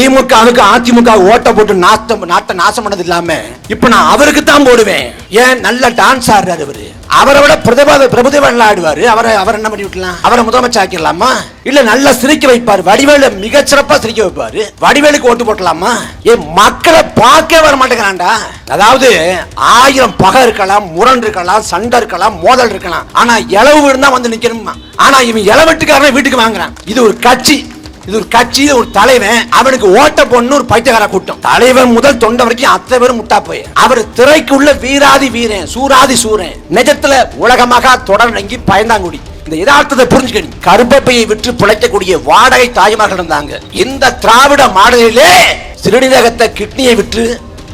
திமுகவுக்கு அதிமுக ஓட்ட போட்டு நாட்டம் நாட்டை நாசம் பண்ணது இல்லாம இப்ப நான் அவருக்கு தான் போடுவேன். ஏன்? நல்ல டான்ஸ் ஆடுறாரு அவரு. அவரை விட பிரதிபா பிரபுதேவன் ஆடுவாரு. அவரை அவர் என்ன பண்ணி விட்டலாம்? அவரை முதலமைச்சர் ஆக்கிடலாமா? இல்ல நல்லா சிரிக்க வைப்பாரு. வடிவேலு மிக சிறப்பா சிரிக்க வைப்பாரு. வடிவேலுக்கு ஓட்டு போட்டலாமா? ஏன் மக்களை பார்க்க வர மாட்டேங்கிறான்டா. அதாவது ஆயிரம் பகை இருக்கலாம் முரண் இருக்கலாம் சண்டை இருக்கலாம் மோதல் இருக்கலாம். ஆனா இளவு இருந்தா வந்து நிக்கணுமா? ஆனா இவன் இளவெட்டுக்காரனை வீட்டுக்கு வாங்குறான். இது ஒரு கட்சி. இது ஒரு கட்சி ஒரு தலைவன் அவனுக்கு ஓட்ட பொண்ணு ஒரு பைத்தியகார கூட்டம். தலைவன் முதல் தொண்டை வரைக்கும் அத்தனை பேரும் முட்டா போய். அவர் திரைக்குள்ள வீராதி வீரன் சூராதி சூரன். நிஜத்துல உலகமாக தொடர் நங்கி பயந்தாங்குடி. இந்த யதார்த்தத்தை புரிஞ்சுக்கணும் கருப்பப்பையை விற்று பிழைக்கக்கூடிய வாடகை தாய்மார்கள் இருந்தாங்க. இந்த திராவிட மாடலிலே சிறுநீரகத்தை கிட்னியை விற்று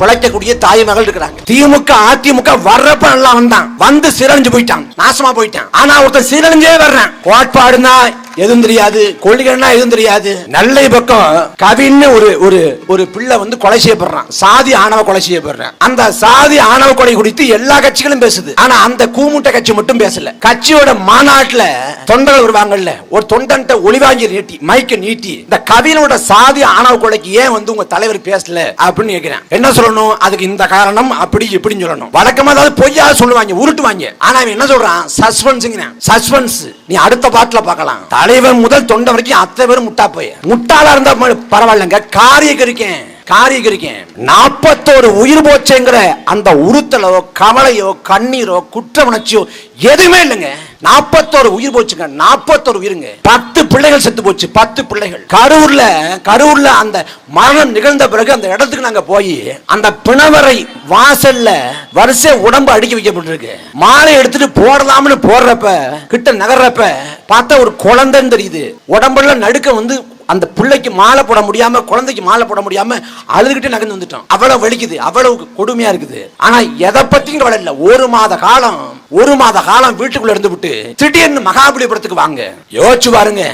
பிழைக்கக்கூடிய தாய்மகள் இருக்கிறாங்க. திமுக அதிமுக வர்றப்ப நல்லா வந்தான். வந்து சீரழிஞ்சு போயிட்டான் நாசமா போயிட்டான் ஆனா ஒருத்தன் சீரழிஞ்சே வர்றான். கோட்பாடுனா எதுவும் தெரியாது. கொள்கைன்னா எதுவும் தெரியாது. நல்ல பக்கம் கவின்னு ஒரு ஒரு ஒரு பிள்ளை வந்து கொலை செய்யப்படுறான். சாதி ஆணவ கொலை செய்யப்படுறான். அந்த சாதி ஆணவ கொலை குறித்து எல்லா கட்சிகளும் பேசுது. ஆனா அந்த கூமுட்டை கட்சி மட்டும் பேசல. கட்சியோட மாநாட்டுல தொண்டர்கள் வருவாங்கல்ல. ஒரு தொண்டன்ட்ட ஒளிவாங்கி நீட்டி மைக்க நீட்டி இந்த கவினோட சாதி ஆணவ கொலைக்கு ஏன் வந்து உங்க தலைவர் பேசல அப்படின்னு கேட்கிறேன் என்ன சொல்லணும்? அதுக்கு இந்த காரணம் அப்படி இப்படின்னு சொல்லணும். வழக்கமா அதாவது பொய்யா சொல்லுவாங்க உருட்டுவாங்க. ஆனா அவன் என்ன சொல்றான்? சஸ்பென்ஸ்ங்கிறான். சஸ்பென்ஸ். நீ அடுத்த பாட்டுல பார்க்கலாம். தலைவன் முதல் தொண்டை வரைக்கும் அத்தனை பேரும் முட்டா போய். முட்டாளா இருந்தா ம- பரவாயில்லைங்க. காரியகரிக்கேன் காரியக்கரிக்கேன் நாற்பத்தோரு உயிர் போச்சேங்கிற அந்த உறுத்தலோ கவலையோ கண்ணீரோ குற்ற உணர்ச்சியோ எதுவுமே இல்லைங்க. நாற்பத்தோரு உயிர் போச்சுங்க. நாற்பத்தோரு உயிருங்க. பத்து பிள்ளைகள் செத்து போச்சு. பத்து பிள்ளைகள். கரூர்ல கரூர்ல அந்த மரணம் நிகழ்ந்த பிறகு அந்த இடத்துக்கு நாங்க போய் அந்த பிணவரை வாசல்ல வரிசை உடம்பு அடுக்கி வைக்கப்பட்டிருக்கு. மாலை எடுத்துட்டு போடலாம்னு போடுறப்ப கிட்ட நகர்றப்ப பார்த்தா ஒரு குழந்தைன்னு தெரியுது. உடம்புல நடுக்க வந்து அந்த பிள்ளைக்கு மாலை போட முடியாம குழந்தைக்கு மாலை போட முடியாம அழுதுகிட்டு நகர்ந்து வந்துட்டோம் அவ்வளவு வலிக்குது அவ்வளவு கொடுமையா இருக்குது. ஆனா எதை பத்தியும் கவலை இல்லை. ஒரு மாத காலம் ஒரு மாத காலம் வீட்டுக்குள்ள இருந்து விட்டு திடீர்னு மகாபலிபுரத்துக்கு வாங்க. யோசிச்சு பாருங்க.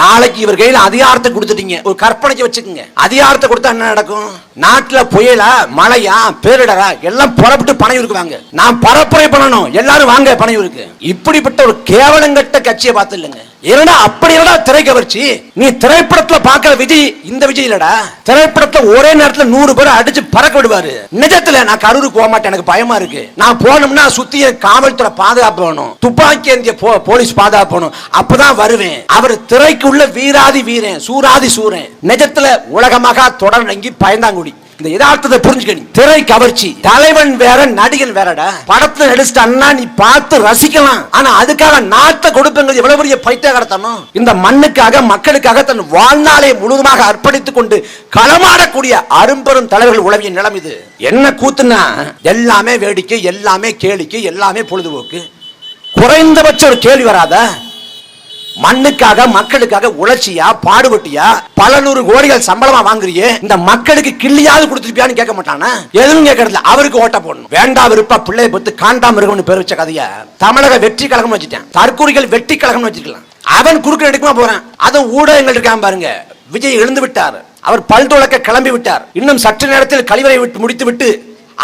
நாளைக்கு இவர் கையில அதிகாரத்தை கொடுத்துட்டீங்க. ஒரு கற்பனைக்கு வச்சுக்கோங்க. அதிகாரத்தை கொடுத்தா என்ன நடக்கும்? நாட்டுல புயலா மழையா பேரிடரா எல்லாம் புறப்பட்டு பனையூருக்கு வாங்க. நான் பரப்புரை பண்ணணும். எல்லாரும் வாங்க பனையூருக்கு இப்படிப்பட்ட ஒரு கேவலங்கட்ட கட்சியை பார்த்து இல்லைங்க. என்னடா அப்படி இல்லடா திரை கவர்ச்சி? நீ திரைப்படத்துல பாக்குற விஜய் இந்த விஜய் இல்லடா. திரைப்படத்துல ஒரே நேரத்துல நூறு பேர் அடிச்சு பறக்க விடுவாரு. நிஜத்துல நான் கரூருக்கு போக மாட்டேன் எனக்கு பயமா இருக்கு. நான் போனோம்னா சுத்தி காவல்துறை பாதுகாப்பு வேணும். துப்பாக்கி ஏந்திய போ- போலீஸ் பாதுகாப்பு வேணும். அப்பதான் வருவேன். அவர் திரைக்குள்ள வீராதி வீரன் சூராதி சூரன். நிஜத்துல உலகமாக தொடர் நங்கி பயந்தாங்குடி. இந்த யதார்த்தத்தை புரிஞ்சுக்கணும் திரை கவர்ச்சி. தலைவன் வேற நடிகன் வேறடா. படத்துல நடிச்சிட்டான்னா நீ பார்த்து ரசிக்கலாம். ஆனா அதுக்காக நாட்டை கொடுப்பங்கிறது எவ்வளவு பெரிய பைத்திய கடத்தணும் இந்த மண்ணுக்காக மக்களுக்காக தன் வாழ்நாளை முழுவதுமாக அர்ப்பணித்துக் கொண்டு களமாடக்கூடிய அரும்பெரும் தலைவர்கள் உளவிய நிலம் இது. என்ன கூத்துனா? எல்லாமே வேடிக்கை எல்லாமே கேளிக்கை எல்லாமே பொழுதுபோக்கு. குறைந்தபட்ச ஒரு கேள்வி வராதா? மண்ணுக்காக மக்களுக்காக உழைச்சியா பாடுபட்டியா பல நூறு கோடிகள் சம்பளமா வாங்குறியே இந்த மக்களுக்கு கிள்ளியாவது கொடுத்துருப்பியான்னு கேட்க மாட்டானா? எதுவும் கேட்கறதுல அவருக்கு ஓட்ட போடணும். வேண்டா விருப்ப பிள்ளையை பொத்து காண்டாம இருக்கணும்னு பேர் வச்ச கதைய. தமிழக வெற்றி கழகம் வச்சுட்டேன். தற்கூரிகள் வெற்றி கழகம் வச்சிருக்கலாம் அவன் குறுக்க எடுக்குமா போறான். அதை ஊடகங்கள் இருக்கான் பாருங்க. விஜய் எழுந்து விட்டார். அவர் பல் துளக்க கிளம்பி விட்டார். இன்னும் சற்று நேரத்தில் கழிவறை விட்டு முடித்து விட்டு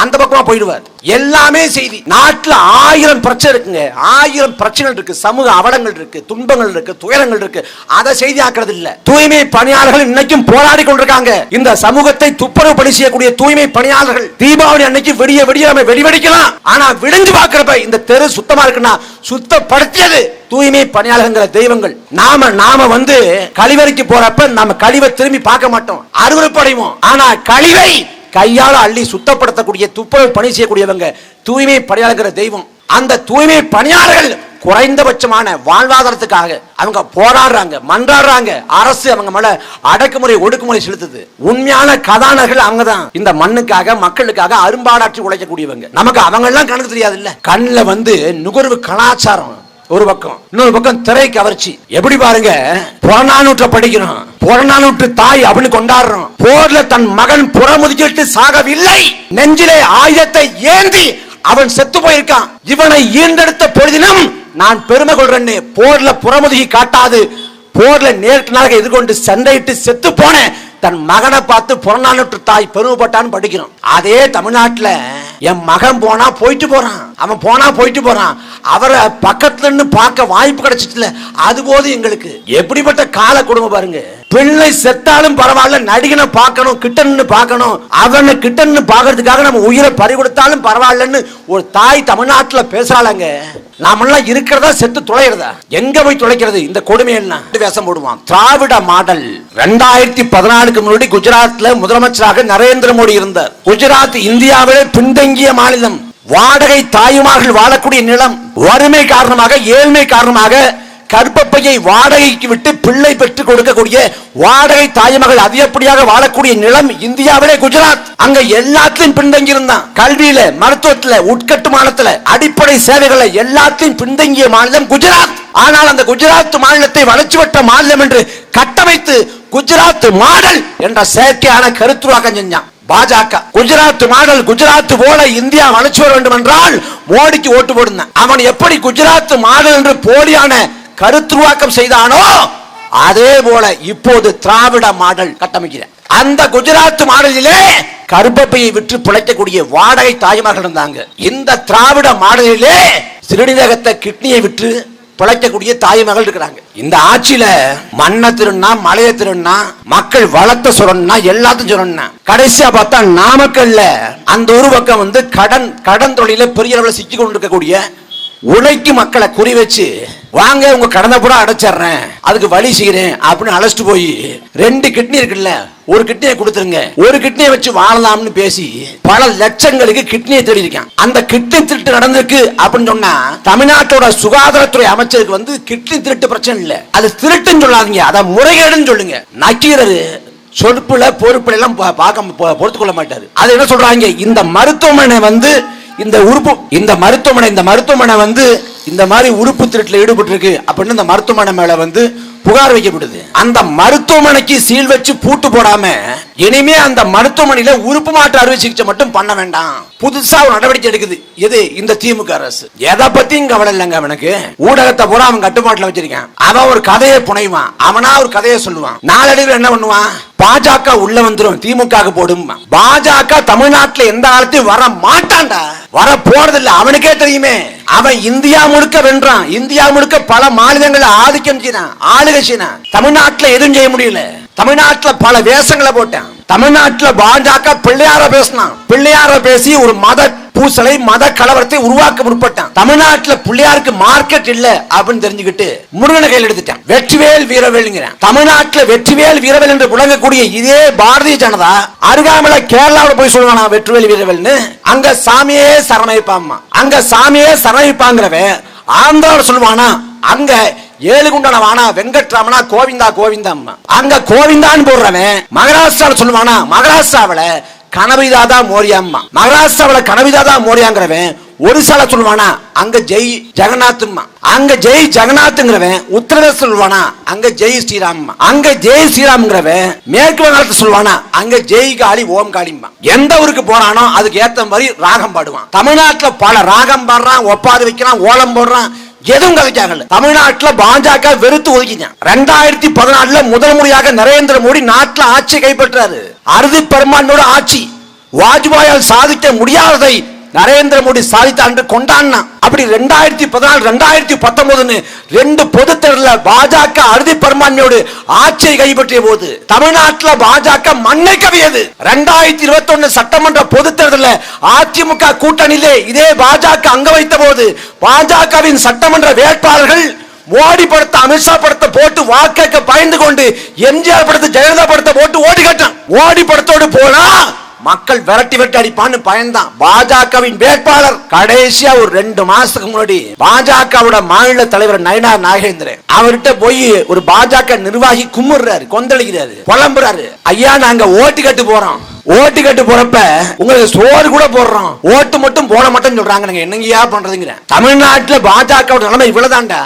அந்த பக்கமா போயிடுவார். எல்லாமே செய்தி. நாட்டில் ஆயிரம் பிரச்சனை இருக்குங்க. ஆயிரம் பிரச்சனைகள் இருக்கு. சமூக அவலங்கள் இருக்கு. துன்பங்கள் இருக்கு. துயரங்கள் இருக்கு. அதை செய்தி ஆக்குறது இல்ல தூய்மை பணியாளர்கள் இன்னைக்கும் போராடி கொண்டிருக்காங்க. இந்த சமூகத்தை துப்புரவு பணி செய்யக்கூடிய தூய்மை பணியாளர்கள் தீபாவளி அன்னைக்கு வெடிய வெடிய நம்ம வெடி வெடிக்கலாம் ஆனா விடிஞ்சு பாக்குறப்ப இந்த தெரு சுத்தமா இருக்குன்னா சுத்தப்படுத்தியது தூய்மை பணியாளர்கள் தெய்வங்கள். நாம நாம வந்து கழிவறைக்கு போறப்ப நம்ம கழிவை திரும்பி பார்க்க மாட்டோம். அருவருப்படைவோம். ஆனா கழிவை கையால் அள்ளி சுத்தப்படுத்தக்கூடிய துப்புரவு பணி செய்யக்கூடியவங்க தூய்மை பணியாளர்கிற தெய்வம். அந்த தூய்மை பணியாளர்கள் குறைந்தபட்சமான வாழ்வாதாரத்துக்காக அவங்க போராடுறாங்க மன்றாடுறாங்க. அரசு அவங்க மேல அடக்குமுறை ஒடுக்குமுறை செலுத்துது. உண்மையான கதாநாயகர்கள் அவங்க தான் இந்த மண்ணுக்காக மக்களுக்காக அரும்பாடாற்றி உழைக்கக்கூடியவங்க. நமக்கு அவங்க எல்லாம் கணக்கு தெரியாது இல்ல கண்ணில் வந்து நுகர்வு கலாச்சாரம். ஒரு பக்கம் இன்னொரு பக்கம் திரை கவர்ச்சி. எப்படி பாருங்க? புறநானூற்ற படிக்கிறோம். புறநானூற்று தாய் அப்படின்னு கொண்டாடுறோம். போர்ல தன் மகன் புறமுதுகிட்டு சாகவில்லை. நெஞ்சிலே ஆயுதத்தை ஏந்தி அவன் செத்து போயிருக்கான். இவனை ஈண்டெடுத்த பொழுதினும் நான் பெருமை கொள்றேன்னு போர்ல புறமுதுகி காட்டாது. போர்ல நேருக்கு நேராக எதிர்கொண்டு சண்டையிட்டு செத்து போன தன் மகனை பார்த்து புறநானூற்று தாய் பெருமைப்பட்டான்னு படிக்கிறோம். அதே தமிழ்நாட்டில் என் மகன் போனா போயிட்டு போறான். அவன் போனா போயிட்டு போறான். அவரை பக்கத்துல இருந்து பார்க்க வாய்ப்பு கிடைச்சிட்டுல அது போது எங்களுக்கு. எப்படிப்பட்ட கால குடும்பம் பாருங்க. பிள்ளை செத்தாலும் பரவாயில்ல நடிகனை பார்க்கணும் கிட்டன்னு பார்க்கணும். அவனை கிட்டன்னு பார்க்கறதுக்காக நம்ம உயிரை பறி கொடுத்தாலும் பரவாயில்லன்னு ஒரு தாய் தமிழ்நாட்டுல பேசுறாளங்க. நாமெல்லாம் இருக்கிறதா செத்து துளையிறதா? எங்க போய் துளைக்கிறது? இந்த கொடுமை என்ன? வேஷம் போடுவான். திராவிட மாடல். ரெண்டாயிரத்தி பதினாலுக்கு முன்னாடி குஜராத்ல முதலமைச்சராக நரேந்திர மோடி இருந்தார். குஜராத் இந்தியாவிலே பின்தங்கிய மாநிலம் வாடகை தாயுமார்கள் வாழக்கூடிய நிலம் வறுமை காரணமாக ஏழ்மை காரணமாக கர்ப்பப்பையை வாடகைக்கு விட்டு பிள்ளை பெற்றுக் கொடுக்கக்கூடிய வாடகை தாய்மகள் அதிகப்படியாக வாழக்கூடிய நிலம் இந்தியாவிலே குஜராத். அங்க எல்லாத்தையும் பின்தங்கி இருந்தான் கல்வியில மருத்துவத்துல உட்கட்டுமானத்துல அடிப்படை சேவைகளை எல்லாத்தையும் பின்தங்கிய மாநிலம் குஜராத். ஆனால் அந்த குஜராத் மாநிலத்தை வளர்ச்சி வட்ட மாநிலம் என்று கட்டமைத்து குஜராத் மாடல் என்ற செயற்கையான கருத்துருவாக்கம் செஞ்சான். பாஜக. குஜராத் மாடல் குஜராத் போல இந்தியா வளர்ச்சி வர வேண்டும் என்றால் மோடிக்கு ஓட்டு போடுங்க. அவன் எப்படி குஜராத் மாடல் என்று போலியான கருத்துருவாக்கம் செய்தானோ அதே போல இப்போது திராவிட மாடல் கட்டமைக்கிற அந்த குஜராத் மாடலிலே கருப்பப்பையை விற்று பிழைக்கக்கூடிய வாடகை தாய்மார்கள் இருந்தாங்க. இந்த திராவிட மாடலிலே சிறுநீரகத்தை கிட்னியை விற்று பிழைக்கக்கூடிய தாய் மகள் இருக்கிறாங்க. இந்த ஆட்சியில மண்ணை திருண்ணா மலையை திருண்ணா மக்கள் வளத்தை சொல்லணும்னா எல்லாத்தையும் சொல்லணும்னா கடைசியா பார்த்தா நாமக்கல்ல அந்த ஒரு பக்கம் வந்து கடன் கடன் தொழில பெரிய அளவில் சிக்கி கொண்டிருக்கக்கூடிய உழைக்கும் மக்களை குறி வச்சு வாங்க உங்க கடனை பூரா அடைச்சிடுறேன். அதுக்கு வழி செய்கிறேன் அப்படின்னு அழைச்சிட்டு போய் ரெண்டு கிட்னி இருக்குல்ல ஒரு கிட்னியை கொடுத்துருங்க. ஒரு கிட்னியை வச்சு வாழலாம்னு பேசி பல லட்சங்களுக்கு கிட்னியை தேடி இருக்கான் அந்த கிட்னி திருட்டு நடந்திருக்கு அப்படின்னு சொன்னா தமிழ்நாட்டோட சுகாதாரத்துறை அமைச்சருக்கு வந்து கிட்னி திருட்டு பிரச்சனை இல்லை. அது திருட்டுன்னு சொல்லாதீங்க அதை முறைகேடுன்னு சொல்லுங்க. நக்கீரரு சொற்புல பொறுப்புல எல்லாம் பார்க்க பொறுத்து கொள்ள மாட்டாரு. அது என்ன சொல்றாங்க? இந்த மருத்துவமனை வந்து இந்த உறுப்பு இந்த மருத்துவமனை இந்த மருத்துவமனை வந்து இந்த மாதிரி உறுப்பு திருட்டில் ஈடுபட்டு இருக்கு அப்படின்னு இந்த மருத்துவமனை மேல வந்து புகார் வைக்கப்படுது. அந்த மருத்துவமனைக்கு சீல் வச்சு பூட்டு போடாம இனிமே அந்த மருத்துவமனையில உறுப்பு மாற்று அறுவை சிகிச்சை மட்டும் பண்ண வேண்டாம். புதுசா ஒரு நடவடிக்கை எடுக்குது. எது? இந்த திமுக அரசு. எதை பத்தியும் கவலை இல்லைங்க அவனுக்கு. ஊடகத்தை பூரா அவன் கட்டுப்பாட்டுல வச்சிருக்கான். அவன் ஒரு கதையை புனைவான். அவனா ஒரு கதையை சொல்லுவான். நாளடைவில் என்ன பண்ணுவான்? பாஜக உள்ள வந்துரும். திமுக போடும் பாஜக தமிழ்நாட்டுல எந்த காலத்தையும் வர மாட்டான்டா. வர போறது இல்ல அவனுக்கே தெரியுமே. அவன் இந்தியா முழுக்க வென்றான். இந்தியா முழுக்க பல மாநிலங்களை ஆதிக்கம் செய்யறான் ஆளுகை செய்தான் தமிழ்நாட்டுல எதுவும் செய்ய முடியல. தமிழ்நாட்டுல பல வேஷங்களை போட்டான். தமிழ்நாட்டுல பாஜக பிள்ளையார பேசினான். பிள்ளையார பேசி ஒரு மத பூசலை மத கலவரத்தை உருவாக்க முற்பட்டான். தமிழ்நாட்டுல பிள்ளையாருக்கு மார்க்கெட் இல்ல அப்படின்னு தெரிஞ்சுக்கிட்டு முருகனை கையில் எடுத்துட்டான். வெற்றிவேல் வீரவேலுங்கிறான். தமிழ்நாட்டுல வெற்றிவேல் வீரவேல் என்று புழங்கக்கூடிய இதே பாரதிய ஜனதா அருகாமல கேரளாவில் போய் சொல்லுவானா வெற்றிவேல் வீரவேல்னு? அங்க சாமியே சரணமைப்பாம்மா. அங்க சாமியே சரணமைப்பாங்கிறவன் ஆந்திராவில் சொல்லுவானா அங்க ஏழு குண்டன வானா வெங்கட்ராமனா கோவிந்தா கோவிந்தா அங்க கோவிந்தான்னு போடுறவன் மகாராஷ்டிராவில் சொல்லுவானா மகாராஷ்டிராவில கனவிதாதா மோரியாம்மா. மகாராஷ்டிராவில் கனவிதாதா மோரியாங்கிறவன் ஒரிசால சொல்லுவானா அங்க ஜெய் ஜெகநாத்மா அங்க ஜெய் ஜெகநாத்ங்கிறவன் உத்தரப்பிரதேச சொல்லுவானா அங்க ஜெய் ஸ்ரீராம் அங்க ஜெய் ஸ்ரீராம்ங்கிறவன் மேற்கு வங்காளத்தை சொல்லுவானா அங்க ஜெய் காளி ஓம் காளிம்மா. எந்த ஊருக்கு போறானோ அதுக்கு ஏத்த மாதிரி ராகம் பாடுவான். தமிழ்நாட்டில் பல ராகம் பாடுறான் ஒப்பாது வைக்கிறான் ஓலம் போடுறான் எதுவும் கதைக்காங்கல்ல தமிழ்நாட்டுல பாஜக வெறுத்து ஒதுக்கிட்டான். ரெண்டாயிரத்தி பதினாலுல முதல் முறையாக நரேந்திர மோடி நாட்டுல ஆட்சி கைப்பற்றாரு. அறுதி பெரும்பான்மையோட ஆட்சி. வாஜ்பாயால் சாதிக்க முடியாததை நரேந்திர மோடி சாதித்தார் என்று கொண்டாடினா அப்படி ரெண்டாயிரத்தி பதினாலு ரெண்டாயிரத்தி பத்தொன்பதுன்னு ரெண்டு பொது தேர்தல பாஜக அறுதி பெரும்பான்மையோடு ஆட்சியை கைப்பற்றிய போது தமிழ்நாட்டில் பாஜக மண்ணை கவியது. ரெண்டாயிரத்தி இருபத்தி ஒன்னு சட்டமன்ற பொது தேர்தலில் அதிமுக கூட்டணியிலே இதே பாஜக அங்க வைத்த போது பாஜகவின் சட்டமன்ற வேட்பாளர்கள் மோடி படத்தை அமித்ஷா படத்தை போட்டு வாக்கேற்க பயந்து கொண்டு எம்ஜிஆர் படத்தை ஜெயலலிதா படத்தை போட்டு ஓடி கட்டான் ஓடி படத்தோடு போனா மக்கள் விரட்டி விரட்டி அடிப்பான்னு பயந்தான். பாஜகவின் வேட்பாளர் கடைசியா ஒரு ரெண்டு மாசத்துக்கு முன்னாடி பாஜகவோட மாநில தலைவர் நயனார் நாகேந்திரன் அவர்கிட்ட போய் ஒரு பாஜக நிர்வாகி கும்பிடுறாரு கொந்தளிக்கிறாரு புலம்புறாரு. ஐயா நாங்க ஓட்டு கட்டு போறோம். ஓட்டு கட்டு போறப்ப உங்களுக்கு சோறு கூட போடுறோம். ஓட்டு மட்டும் போட மட்டும் சொல்றாங்க நீங்க என்னங்கயா பண்றதுங்கிற? தமிழ்நாட்டுல பாஜக நிலைமை இவ்வளவுதான்டா